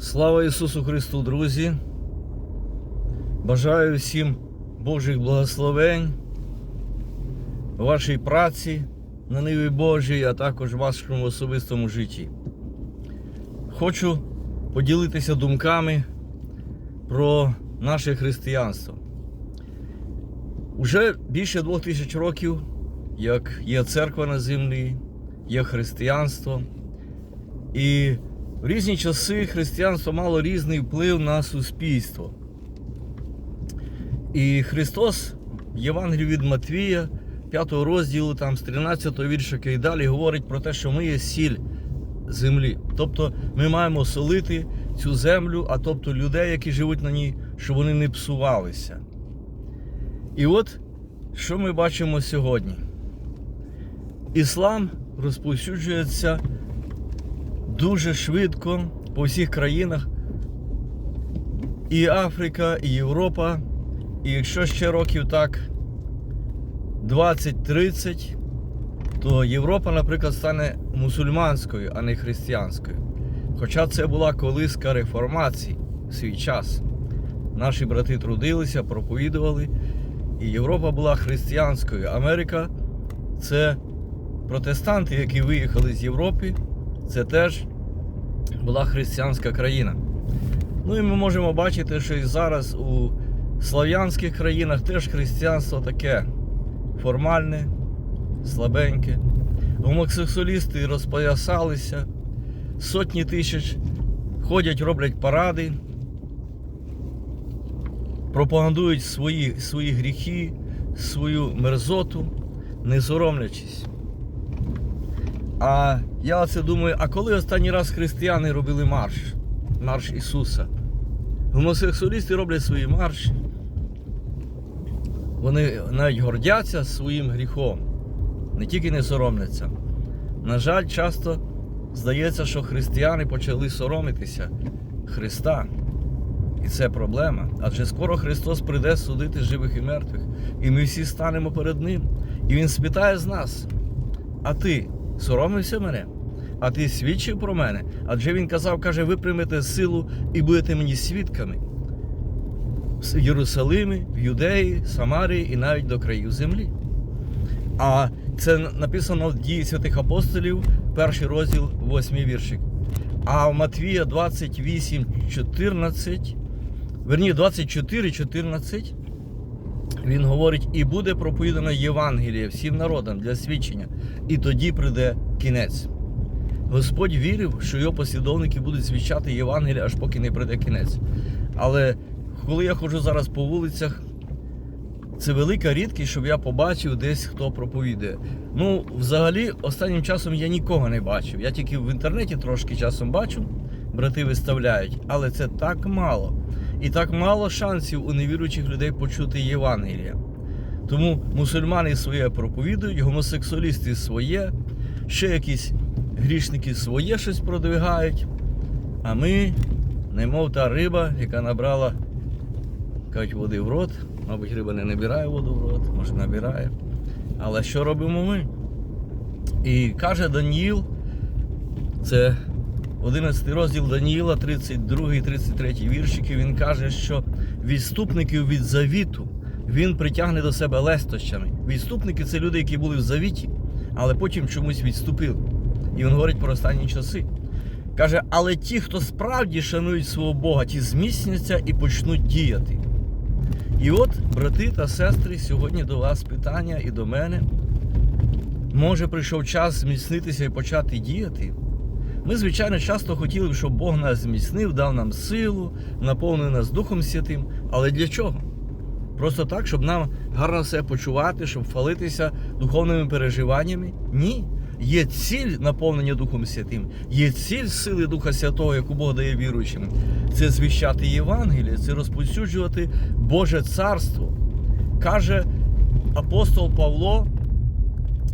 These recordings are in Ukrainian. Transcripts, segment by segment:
Слава Ісусу Христу, друзі! Бажаю всім Божих благословень, вашій праці на ниві Божій, а також вашому особистому житті. Хочу поділитися думками про наше християнство. Уже більше двох тисяч років, як є церква на землі, є християнство. І в різні часи християнство мало різний вплив на суспільство. І Христос в Євангелії від Матвія, 5 розділу, там з 13 віршика і далі говорить про те, що ми є сіль землі. Тобто ми маємо солити цю землю, а тобто людей, які живуть на ній, щоб вони не псувалися. І от що ми бачимо сьогодні? Іслам розповсюджується дуже швидко по всіх країнах. І Африка, і Європа. І якщо ще років так 20-30, то Європа, наприклад, стане мусульманською, а не християнською. Хоча це була колиска реформації в свій час. Наші брати трудилися, проповідували, і Європа була християнською. Америка це протестанти, які виїхали з Європи, це теж була християнська країна. Ну і ми можемо бачити, що і зараз у слав'янських країнах теж християнство таке формальне, слабеньке. Гомосексуалісти розпоясалися, сотні тисяч ходять, роблять паради, пропагандують свої, свої гріхи, свою мерзоту, не соромлячись. А я оце думаю, а коли останній раз християни робили марш, марш Ісуса? Гомосексуалісти роблять свої марші. Вони навіть гордяться своїм гріхом, не тільки не соромляться. На жаль, часто здається, що християни почали соромитися Христа. І це проблема. Адже скоро Христос прийде судити живих і мертвих. І ми всі станемо перед Ним. І Він спитає з нас: А ти соромився мене? А ти свідчив про мене? Адже він казав, каже, ви приймете силу і будете мені свідками в Єрусалимі, в Юдеї, Самарії і навіть до країв землі. А це написано в дії святих апостолів, перший розділ, восьмий віршик. А в Матвія 28, 14, верні 24, 14, він говорить, і буде проповідано Євангеліє всім народам для свідчення, і тоді прийде кінець. Господь вірив, що його послідовники будуть свідчати Євангеліє, аж поки не прийде кінець. Але коли я ходжу зараз по вулицях, це велика рідкість, щоб я побачив десь хто проповідує. Ну, взагалі, останнім часом я нікого не бачив. Я тільки в інтернеті трошки часом бачу, брати виставляють, але це так мало. І так мало шансів у невіруючих людей почути Євангелія. Тому мусульмани своє проповідують, гомосексуалісти своє, ще якісь грішники своє щось продвигають. А ми, немов та риба, яка набрала кажуть, води в рот. Мабуть, риба не набирає воду в рот, може набирає. Але що робимо ми? І каже Даніїл, це 11 розділ Даніїла, 32, 33 віршики, він каже, що відступників від завіту він притягне до себе лестощами. Відступники це люди, які були в завіті, але потім чомусь відступили. І він говорить про останні часи. Каже, але ті, хто справді шанують свого Бога, ті зміцняться і почнуть діяти. І от, брати та сестри, сьогодні до вас питання і до мене. Може, прийшов час зміцнитися і почати діяти. Ми, звичайно, часто хотіли б, щоб Бог нас зміцнив, дав нам силу, наповнив нас Духом Святим. Але для чого? Просто так, щоб нам гарно себе почувати, щоб хвалитися духовними переживаннями? Ні. Є ціль наповнення Духом Святим, є ціль сили Духа Святого, яку Бог дає віруючим. Це звіщати Євангеліє, це розповсюджувати Боже Царство. Каже апостол Павло,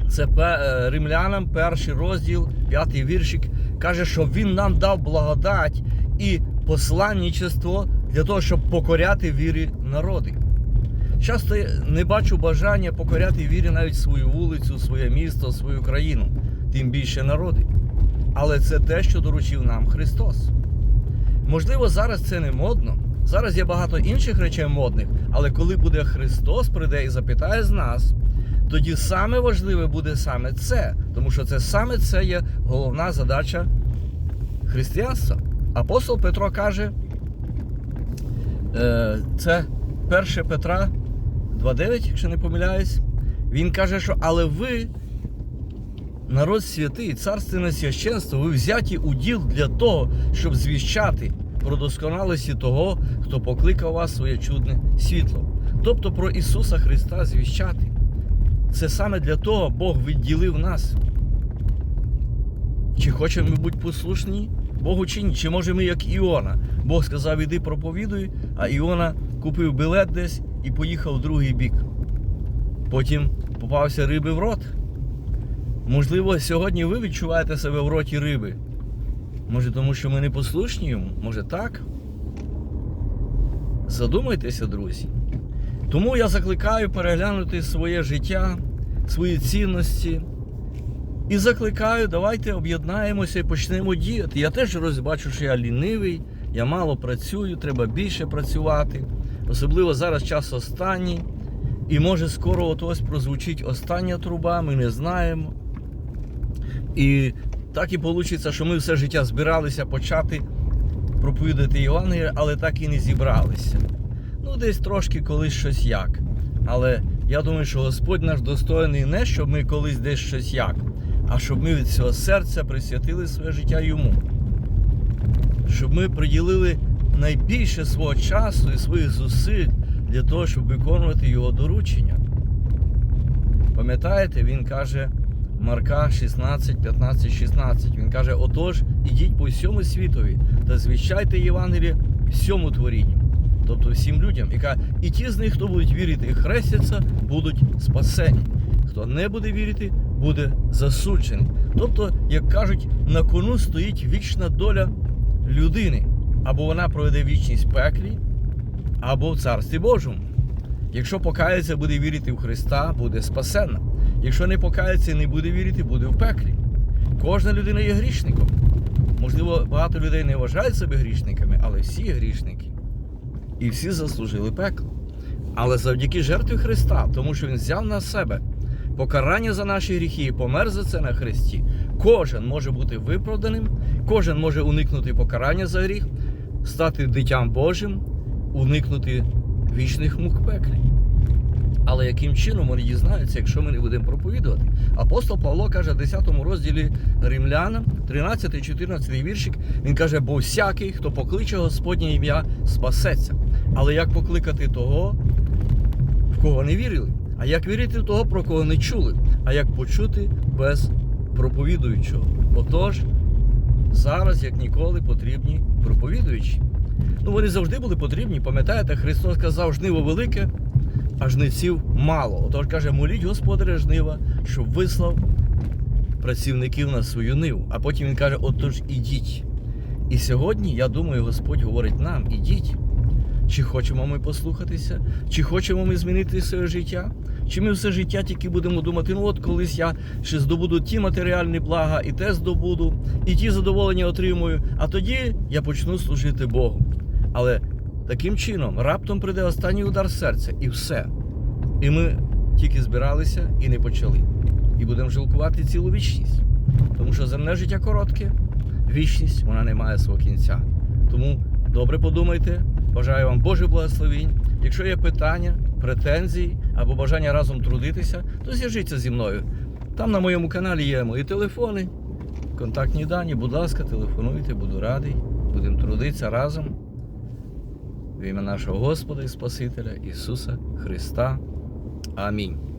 це е, римлянам, перший розділ, п'ятий віршик, каже, що він нам дав благодать і посланничество для того, щоб покоряти вірі народи. Часто не бачу бажання покоряти вірі навіть свою вулицю, своє місто, свою країну, тим більше народи. Але це те, що доручив нам Христос. Можливо, зараз це не модно. Зараз є багато інших речей модних, але коли буде Христос прийде і запитає з нас, тоді саме важливе буде саме це, тому що це саме це є головна задача християнства. Апостол Петро каже, е, це 1 Петра 2.9, якщо не помиляюсь. Він каже, що але ви, народ святий, царственне священство, ви взяті у діл для того, щоб звіщати про досконалості того, хто покликав вас своє чудне світло. Тобто про Ісуса Христа звіщати. Це саме для того Бог відділив нас. Чи хочемо ми бути послушні Богу чи ні? Чи може ми як Іона? Бог сказав, іди проповідуй, а Іона купив білет десь і поїхав в другий бік. Потім попався риби в рот. Можливо, сьогодні ви відчуваєте себе в роті риби. Може, тому що ми не послушні йому? Може так? Задумайтеся, друзі. Тому я закликаю переглянути своє життя, свої цінності. І закликаю, давайте об'єднаємося і почнемо діяти. Я теж розбачу, що я лінивий, я мало працюю, треба більше працювати. Особливо зараз час останній. І може скоро от ось прозвучить остання труба, ми не знаємо. І так і вийде, що ми все життя збиралися почати проповідати Євангелія, але так і не зібралися. Ну, десь трошки колись щось як. Але я думаю, що Господь наш достойний не щоб ми колись десь щось як, а щоб ми від цього серця присвятили своє життя йому. Щоб ми приділили найбільше свого часу і своїх зусиль для того, щоб виконувати його доручення. Пам'ятаєте, він каже Марка 16, 15, 16. Він каже: Отож, ідіть по всьому світові та звіщайте Євангеліє всьому творінню, тобто всім людям. Каже, і ті з них, хто будуть вірити і хрестяться, будуть спасені. Хто не буде вірити, буде засуджений. Тобто, як кажуть, на кону стоїть вічна доля людини. Або вона проведе вічність в пеклі, або в Царстві Божому. Якщо покається, буде вірити в Христа, буде спасена. Якщо не покається і не буде вірити, буде в пеклі. Кожна людина є грішником. Можливо, багато людей не вважають себе грішниками, але всі грішники. І всі заслужили пекло. Але завдяки жертві Христа, тому що Він взяв на себе покарання за наші гріхи і помер за це на Христі. Кожен може бути виправданим, кожен може уникнути покарання за гріх, стати дитям Божим, уникнути вічних мук пеклі. Але яким чином вони дізнаються, якщо ми не будемо проповідувати? Апостол Павло каже в 10 розділі Римлянам, 13-14 віршик, він каже, бо всякий, хто покличе Господнє ім'я, спасеться. Але як покликати того, в кого не вірили? А як вірити в того, про кого не чули? А як почути без проповідуючого? Отож, зараз, як ніколи, потрібні проповідуючі. Ну, вони завжди були потрібні. Пам'ятаєте, Христос сказав, жниво велике, а жнеців мало. Отож каже, моліть Господаря жнива, щоб вислав працівників на свою ниву. А потім він каже: отож ідіть. І сьогодні, я думаю, Господь говорить нам: ідіть. Чи хочемо ми послухатися, чи хочемо ми змінити своє життя? Чи ми все життя тільки будемо думати, ну от колись я ще здобуду ті матеріальні блага, і те здобуду, і ті задоволення отримую, а тоді я почну служити Богу. Але таким чином раптом прийде останній удар серця, і все. І ми тільки збиралися і не почали. І будемо жалкувати цілу вічність. Тому що земне життя коротке, вічність вона не має свого кінця. Тому добре подумайте, бажаю вам Божих благословінь. Якщо є питання, претензії або бажання разом трудитися, то зв'яжіться зі мною. Там на моєму каналі є мої телефони, контактні дані. Будь ласка, телефонуйте, буду радий. Будемо трудитися разом. В ім'я нашого Господа і Спасителя Ісуса Христа. Амінь.